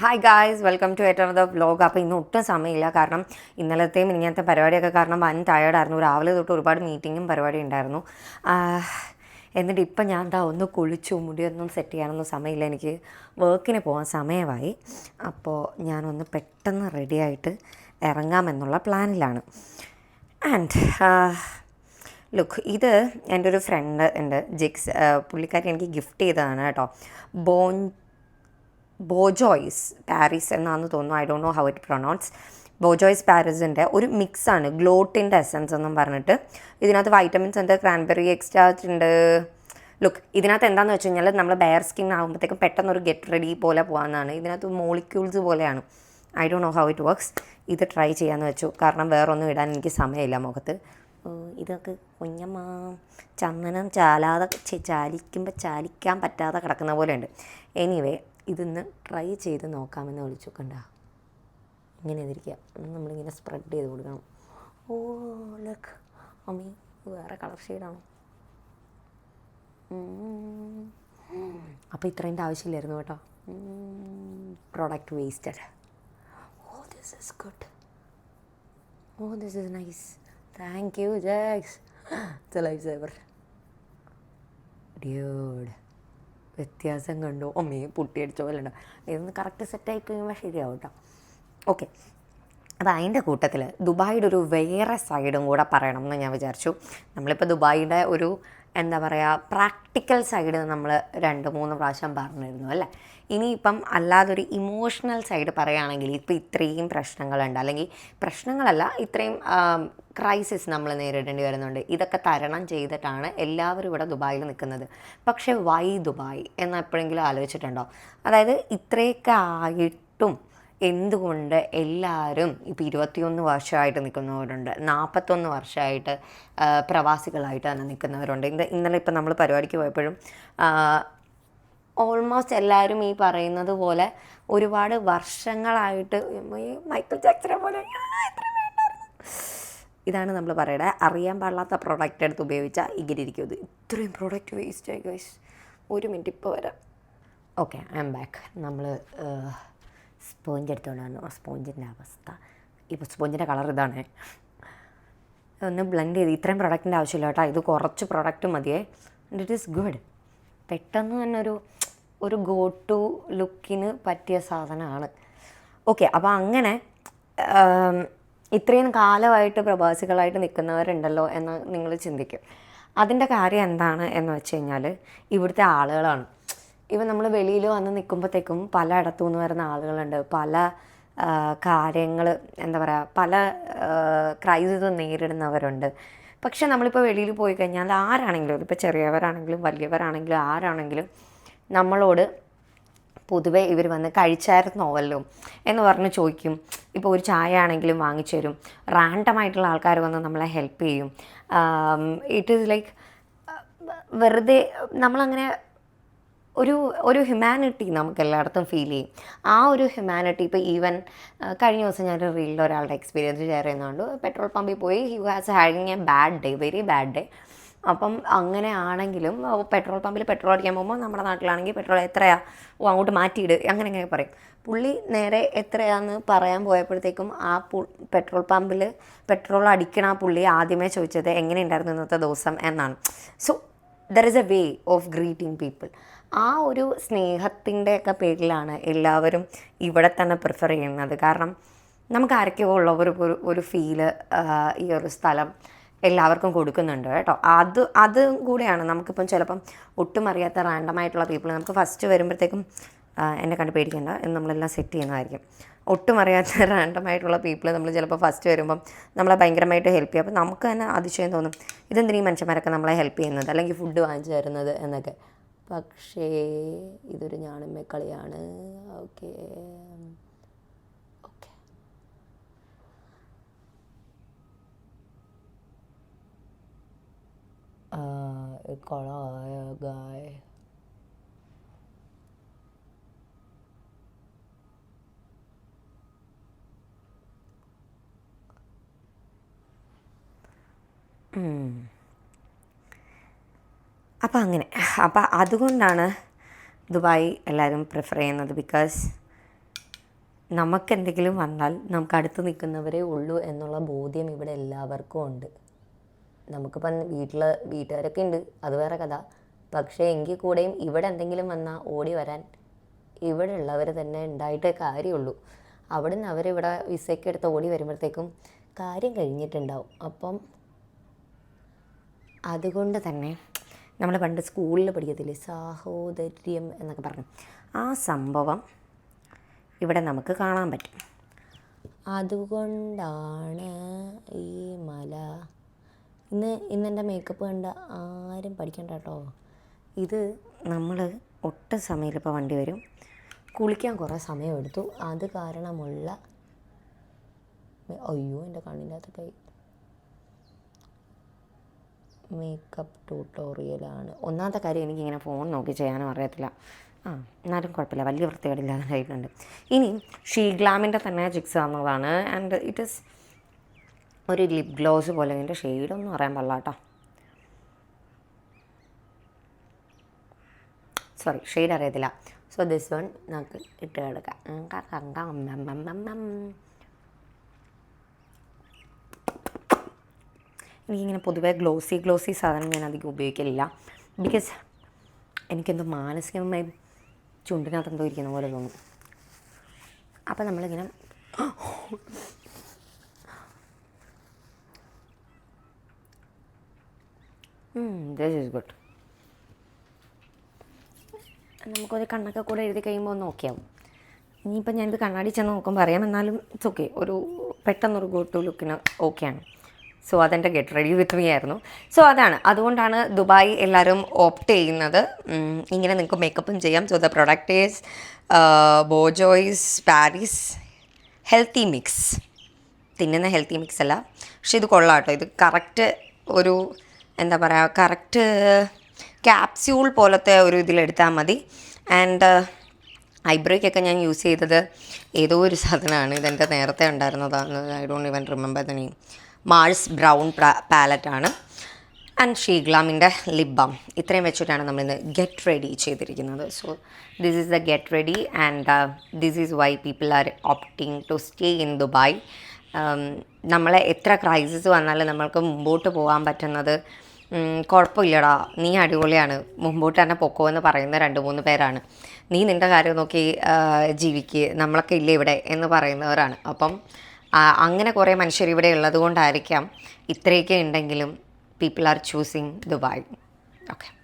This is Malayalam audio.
ഹായ് ഗായ്സ് വെൽക്കം ടു ഏറ്റവും ദ വ്ലോഗ് അപ്പോൾ ഇന്ന് ഒട്ടും സമയമില്ല. കാരണം ഇന്നലത്തെയും ഇങ്ങനത്തെ പരിപാടിയൊക്കെ കാരണം വൻ ടയേർഡായിരുന്നു രാവിലെ തൊട്ട് ഒരുപാട് മീറ്റിങ്ങും പരിപാടി ഉണ്ടായിരുന്നു. എന്നിട്ട് ഇപ്പം ഞാൻ എന്താ ഒന്ന് കുളിച്ചു മുടിയൊന്നും സെറ്റ് ചെയ്യാനൊന്നും സമയമില്ല. എനിക്ക് വർക്കിന് പോകാൻ സമയമായി. അപ്പോൾ ഞാനൊന്ന് പെട്ടെന്ന് റെഡിയായിട്ട് ഇറങ്ങാമെന്നുള്ള പ്ലാനിലാണ് ആൻഡ് ലുക്ക് ഇത് എന്റെ ഒരു ഫ്രണ്ട് ഉണ്ട് ജിക്സ് പുള്ളിക്കാരി എനിക്ക് ഗിഫ്റ്റ് ചെയ്തതാണ് കേട്ടോ. ബോൺ ബോജോയ്സ് പാരീസ് എന്നാന്ന് തോന്നുന്നു. I don't know how it pronounce Bourjois പാരീസിന്റെ ഒരു മിക്സാണ് ഗ്ലോട്ടിന്റെ എസൻസ് എന്നും പറഞ്ഞിട്ട്. ഇതിനകത്ത് വൈറ്റമിൻസ് ഉണ്ട് ക്രാൻബെറി എക്സ്ട്രാക്റ്റ് ഉണ്ട്. ലുക്ക് ഇതിനകത്ത് എന്താണെന്ന് വെച്ച് കഴിഞ്ഞാൽ നമ്മൾ ബെയർ സ്കിൻ ആകുമ്പോഴത്തേക്കും പെട്ടെന്ന് ഒരു ഗെറ്റ് റെഡി പോലെ പോകാമെന്നാണ് ഇതിനകത്ത് മോളിക്യൂൾസ് പോലെയാണ്. I don't know how it works ഇത് ട്രൈ ചെയ്യാമെന്ന് വെച്ചു. കാരണം വേറൊന്നും ഇടാൻ എനിക്ക് സമയമില്ല മുഖത്ത്. ഇതൊക്കെ കുഞ്ഞമ്മ ചന്ദനം ചാലാതെ ചാലിക്കുമ്പോൾ ചാലിക്കാൻ പറ്റാതെ കിടക്കുന്ന പോലെ ഉണ്ട് എനിവേ ഇതൊന്ന് ട്രൈ ചെയ്ത് നോക്കാമെന്ന് വിളിച്ചു. കണ്ട? ഇങ്ങനെ ഇതിരിക്കുക നമ്മളിങ്ങനെ സ്പ്രെഡ് ചെയ്ത് കൊടുക്കണം. ഓ ലക്ക് അമ്മി വേറെ കളർ ഷെയ്ഡാണ് അപ്പോൾ ഇത്രേന്റെ ആവശ്യമില്ലായിരുന്നു കേട്ടോ. Product wasted oh this is good oh this is nice thank you Jax it's life saver dude വ്യത്യാസം കണ്ടു. അമ്മയെ പൊട്ടിയടിച്ച പോലെ ഉണ്ടാവും ഇതൊന്ന് കറക്റ്റ് സെറ്റായി കഴിയുമ്പോൾ ശരിയാവും കേട്ടോ ഓക്കെ അപ്പോൾ അതിന്റെ കൂട്ടത്തിൽ ദുബായിയുടെ ഒരു വേറെ സൈഡും കൂടെ പറയണം എന്ന് ഞാൻ വിചാരിച്ചു. നമ്മളിപ്പോൾ ദുബായിയുടെ ഒരു എന്താ പറയുക പ്രാക്ടിക്കൽ സൈഡ് നമ്മൾ രണ്ട് മൂന്ന് പ്രാവശ്യം പറഞ്ഞിരുന്നു അല്ലേ? ഇനിയിപ്പം അല്ലാതൊരു ഇമോഷണൽ സൈഡ് പറയുകയാണെങ്കിൽ ഇപ്പോൾ ഇത്രയും പ്രശ്നങ്ങളുണ്ട്. അല്ലെങ്കിൽ പ്രശ്നങ്ങളല്ല ഇത്രയും ക്രൈസിസ് നമ്മൾ നേരിടേണ്ടി വരുന്നുണ്ട്. ഇതൊക്കെ തരണം ചെയ്തിട്ടാണ് എല്ലാവരും ഇവിടെ ദുബായിൽ നിൽക്കുന്നത്. പക്ഷേ വൈ ദുബായ്? എന്ന് എപ്പോഴെങ്കിലും ആലോചിച്ചിട്ടുണ്ടോ? അതായത് ഇത്രയൊക്കെ ആയിട്ടും എന്തുകൊണ്ട് എല്ലാവരും ഇപ്പോൾ ഇരുപത്തിയൊന്ന് വർഷമായിട്ട് നിൽക്കുന്നവരുണ്ട് നാൽപ്പത്തൊന്ന് വർഷമായിട്ട് പ്രവാസികളായിട്ട് തന്നെ നിൽക്കുന്നവരുണ്ട്. ഇന്ന് ഇന്നലെ ഇപ്പം നമ്മൾ പരിപാടിക്ക് പോയപ്പോഴും ഓൾമോസ്റ്റ് എല്ലാവരും ഈ പറയുന്നത് പോലെ ഒരുപാട് വർഷങ്ങളായിട്ട് മൈക്കിൾ ജാക്സനെ പോലെ "ആ, ഇത്രയും ഇതാണ് നമ്മൾ പറയുന്നത് അറിയാൻ പാടില്ലാത്ത പ്രോഡക്റ്റ് എടുത്ത് ഉപയോഗിച്ചാൽ ഇങ്ങനെ ഇരിക്കും ഇത്. ഇത്രയും പ്രോഡക്റ്റ് വേസ്റ്റ് ആയി ഗൈസ് ഒരു മിനിറ്റ് ഇപ്പോൾ വരാം. ഓക്കെ ഐ എം ബാക്ക് നമ്മൾ സ്പോഞ്ച് എടുത്തുകൊണ്ട് വന്നു സ്പോഞ്ചിന്റെ അവസ്ഥ. ഇപ്പോൾ സ്പോഞ്ചിന്റെ കളർ ഇതാണ്. ഒന്ന് ബ്ലെൻഡ് ചെയ്ത് ഇത്രയും പ്രൊഡക്റ്റിന്റെ ആവശ്യമില്ല കേട്ടോ. ഇത് കുറച്ച് പ്രൊഡക്റ്റ് മതിയേ. ആൻഡ് ഇറ്റ് ഈസ് ഗുഡ് പെട്ടെന്ന് തന്നെ ഒരു ഒരു ഗോ ടു ലുക്കിന് പറ്റിയ സാധനമാണ്. ഓക്കെ അപ്പോൾ അങ്ങനെ ഇത്രയും കാലമായിട്ട് പ്രവാസികളായിട്ട് നിൽക്കുന്നവരുണ്ടല്ലോ എന്ന് നിങ്ങൾ ചിന്തിക്കും. അതിന്റെ കാര്യം എന്താണ് എന്ന് വെച്ച് കഴിഞ്ഞാൽ ഇവിടുത്തെ ആളുകളാണ്. ഇവൻ നമ്മൾ വെളിയിൽ വന്ന് നിൽക്കുമ്പോഴത്തേക്കും പലയിടത്തു നിന്ന് വരുന്ന ആളുകളുണ്ട്. പല കാര്യങ്ങൾ എന്താ പറയുക പല ക്രൈസിസ് നേരിടുന്നവരുണ്ട്. പക്ഷെ നമ്മളിപ്പോൾ വെളിയിൽ പോയി കഴിഞ്ഞാൽ ആരാണെങ്കിലും ഇപ്പോൾ ചെറിയവരാണെങ്കിലും വലിയവരാണെങ്കിലും ആരാണെങ്കിലും നമ്മളോട് പൊതുവേ ഇവർ വന്ന് കഴിച്ചായിരുന്നോവല്ലോ എന്ന് പറഞ്ഞ് ചോദിക്കും. ഇപ്പോൾ ഒരു ചായ ആണെങ്കിലും വാങ്ങിച്ചു തരും. റാൻഡമായിട്ടുള്ള ആൾക്കാർ വന്ന് നമ്മളെ ഹെൽപ്പ് ചെയ്യും. ഇറ്റ് ഈസ് ലൈക്ക് വെറുതെ നമ്മളങ്ങനെ ഒരു ഒരു ഹ്യൂമാനിറ്റി നമുക്ക് എല്ലായിടത്തും ഫീൽ ചെയ്യും. ആ ഒരു ഹ്യൂമാനിറ്റി ഇപ്പോൾ ഈവൻ കഴിഞ്ഞ ദിവസം ഞാൻ റീലിൽ ഒരാളുടെ എക്സ്പീരിയൻസ് ഷെയർ ചെയ്യുന്നുണ്ട് പെട്രോൾ പമ്പിൽ പോയി he has having a bad day very bad day അപ്പം അങ്ങനെ ആണെങ്കിലും പെട്രോൾ പമ്പിൽ പെട്രോൾ അടിക്കാൻ പോകുമ്പോൾ നമ്മുടെ നാട്ടിലാണെങ്കിൽ പെട്രോൾ എത്രയാ ഓ അങ്ങോട്ട് മാറ്റിയിട് അങ്ങനെ അങ്ങനെ പറയും. പുള്ളി നേരെ എത്രയാന്ന് പറയാൻ പോയപ്പോഴത്തേക്കും ആ പെട്രോൾ പമ്പിൽ പെട്രോൾ അടിക്കണ ആ പുള്ളി ആദ്യമേ ചോദിച്ചത് എങ്ങനെ ഉണ്ടായിരുന്നു ഇന്നത്തെ ദിവസം എന്നാണ്. So there is a way of greeting people ആ ഒരു സ്നേഹത്തിന്റെ ഒക്കെ പേരിലാണ് എല്ലാവരും ഇവിടെ തന്നെ പ്രിഫർ ചെയ്യുന്നത്. കാരണം നമുക്ക് ആരൊക്കെയോ ഉള്ള ഒരു ഒരു- ഫീൽ ഈ ഒരു സ്ഥലം എല്ലാവർക്കും കൊടുക്കുന്നുണ്ട് കേട്ടോ. അത് അതും കൂടെയാണ് നമുക്കിപ്പം ചിലപ്പം ഒട്ടും അറിയാത്ത റാൻഡമായിട്ടുള്ള പീപ്പിൾ നമുക്ക് ഫസ്റ്റ് വരുമ്പോഴത്തേക്കും എന്നെ കണ്ട് പേടിക്കണ്ട എന്ന് നമ്മളെല്ലാം സെറ്റ് ചെയ്യുന്നതായിരിക്കും. ഒട്ടും അറിയാത്ത റാൻഡമായിട്ടുള്ള പീപ്പിൾ നമ്മൾ ചിലപ്പോൾ ഫസ്റ്റ് വരുമ്പം നമ്മളെ ഭയങ്കരമായിട്ട് ഹെൽപ്പ് ചെയ്യും. അപ്പോൾ നമുക്ക് തന്നെ അതിശയം തോന്നും ഇതെന്തിനീ മനുഷ്യന്മാരൊക്കെ നമ്മളെ ഹെൽപ്പ് ചെയ്യുന്നത്? അല്ലെങ്കിൽ ഫുഡ് വാങ്ങിച്ചു തരുന്നത് എന്നൊക്കെ. പക്ഷേ ഇതൊരു ഞാണിമ്മ കളിയാണ്. ഓക്കെ. ഓക്കെ. കൊളായ ഗായ? അപ്പം അങ്ങനെ അപ്പോൾ അതുകൊണ്ടാണ് ദുബായ് എല്ലാവരും പ്രിഫർ ചെയ്യുന്നത് ബിക്കോസ് നമുക്ക് എന്തെങ്കിലും വന്നാൽ നമുക്ക് അടുത്ത് നിൽക്കുന്നവരേ ഉള്ളൂ എന്നുള്ള ബോധ്യം ഇവിടെ എല്ലാവർക്കും ഉണ്ട്. നമുക്കിപ്പം വീട്ടിൽ വീട്ടുകാരൊക്കെ ഉണ്ട് അത് വേറെ കഥ. പക്ഷേ എങ്കിൽ കൂടെയും ഇവിടെ എന്തെങ്കിലും വന്നാൽ ഓടി വരാൻ ഇവിടെ ഉള്ളവർ തന്നെ ഉണ്ടായിട്ടേ കാര്യമുള്ളൂ. അവിടെ നിന്ന് അവരിവിടെ വിസയ്ക്ക് എടുത്ത് ഓടി വരുമ്പോഴത്തേക്കും കാര്യം കഴിഞ്ഞിട്ടുണ്ടാവും. അപ്പം അതുകൊണ്ട് തന്നെ നമ്മൾ പണ്ട് സ്കൂളിൽ പഠിക്കത്തില്ലേ? സാഹോദര്യം എന്നൊക്കെ പറഞ്ഞു. ആ സംഭവം ഇവിടെ നമുക്ക് കാണാൻ പറ്റും. അതുകൊണ്ടാണ് ഈ മല. ഇന്ന് ഇന്നെന്റെ മേക്കപ്പ് കണ്ട ആരും പഠിക്കണ്ട കേട്ടോ. ഇത് നമ്മൾ ഒട്ടും സമയത്തിപ്പോൾ വണ്ടി വരും. കുളിക്കാൻ കുറേ സമയം എടുത്തു. അത് കാരണമുള്ള അയ്യോ എന്റെ കണ്ണിന്റെ അകത്ത് കൈ മേക്കപ്പ് ട്യൂട്ടോറിയലാണ് ഒന്നാമത്തെ കാര്യം എനിക്കിങ്ങനെ ഫോൺ നോക്കി ചെയ്യാനും അറിയത്തില്ല. ആ എന്നാലും കുഴപ്പമില്ല. വലിയ വൃത്തികേടില്ലാതെ ആയിട്ടുണ്ട്. ഇനി ഷീഗ്ലാമിന്റെ തന്നെ ജിക്സ് തന്നതാണ് ആൻഡ് ഇറ്റ് ഇസ് ഒരു ലിപ് ഗ്ലോസ് പോലെ ഇതിന്റെ ഷെയ്ഡൊന്നും അറിയാൻ പാടില്ല കേട്ടോ സോറി ഷെയ്ഡ് അറിയത്തില്ല. സോ ദിസ് വൺ നമുക്ക് ഇട്ട് കിടക്കാം ഉം, കക്കാം, കം, മം, മം, മം, മം. എനിക്കിങ്ങനെ പൊതുവേ ഗ്ലോസി ഗ്ലോസി സാധനം ഞാൻ അധികം ഉപയോഗിക്കലില്ല. ബിക്കോസ് എനിക്കെന്തോ മാനസികമായി ചുണ്ടിനകത്ത് എന്തോ ഇരിക്കുന്ന പോലെ തോന്നും. അപ്പം നമ്മളിങ്ങനെ ദിസ് ഈസ് ഗുഡ് നമുക്കൊരു കണ്ണൊക്കെ കൂടെ എഴുതി കഴിയുമ്പോൾ ഒന്ന് ഓക്കെ ആവും. ഇനിയിപ്പോൾ ഞാനിത് കണ്ണാടി ചെന്ന് നോക്കുമ്പോൾ അറിയാം എന്നാലും ഇറ്റ്സ് ഓക്കെ ഒരു പെട്ടെന്നൊരു ഗോ ടു ലുക്കിന് ഓക്കെയാണ് സോ അതെന്റെ ഗെറ്റ് റെഡി വിത്ത് മീ ആയിരുന്നു. സോ അതാണ്. അതുകൊണ്ടാണ് ദുബായ് എല്ലാവരും ഓപ്റ്റ് ചെയ്യുന്നത്. ഇങ്ങനെ നിങ്ങൾക്ക് മേക്കപ്പും ചെയ്യാം. So the product is Bourjois Paris healthy mix തിന്നുന്ന ഹെൽത്തി മിക്സ് അല്ല. പക്ഷേ ഇത് കൊള്ളാം കേട്ടോ ഇത് കറക്റ്റ് ഒരു എന്താ പറയുക കറക്റ്റ് ക്യാപ്സ്യൂൾ പോലത്തെ ഒരു ഇതിലെടുത്താൽ മതി. ആൻഡ് ഐബ്രോയ്ക്കൊക്കെ ഞാൻ യൂസ് ചെയ്തത് ഏതോ ഒരു സാധനമാണ്. ഇതെന്റെ നേരത്തെ ഉണ്ടായിരുന്നതാണ് I don't even remember the name Mars brown പാലറ്റാണ് and ഷീഗ്ലാമിന്റെ ലിപ് ബാം ഇത്രയും വെച്ചിട്ടാണ് നമ്മളിന്ന് ഗെറ്റ് റെഡി ചെയ്തിരിക്കുന്നത്. So this is the get ready and this is why people are opting to stay in Dubai നമ്മളെ എത്ര ക്രൈസിസ് വന്നാലും നമ്മൾക്ക് മുമ്പോട്ട് പോകാൻ പറ്റുന്നത് കുഴപ്പമില്ലടാ. നീ അടിപൊളിയാണ്. മുമ്പോട്ട് തന്നെ പൊക്കോ എന്ന് പറയുന്ന രണ്ട് മൂന്ന് പേരാണ്. നീ നിന്റെ കാര്യം നോക്കി ജീവിക്കുക നമ്മളൊക്കെ ഇല്ലേ ഇവിടെ എന്ന് പറയുന്നവരാണ്. അപ്പം അങ്ങനെ കുറേ മനുഷ്യർ ഇവിടെ ഉള്ളത് കൊണ്ടായിരിക്കാം ഇത്രയൊക്കെ ഉണ്ടെങ്കിലും people are choosing Dubai okay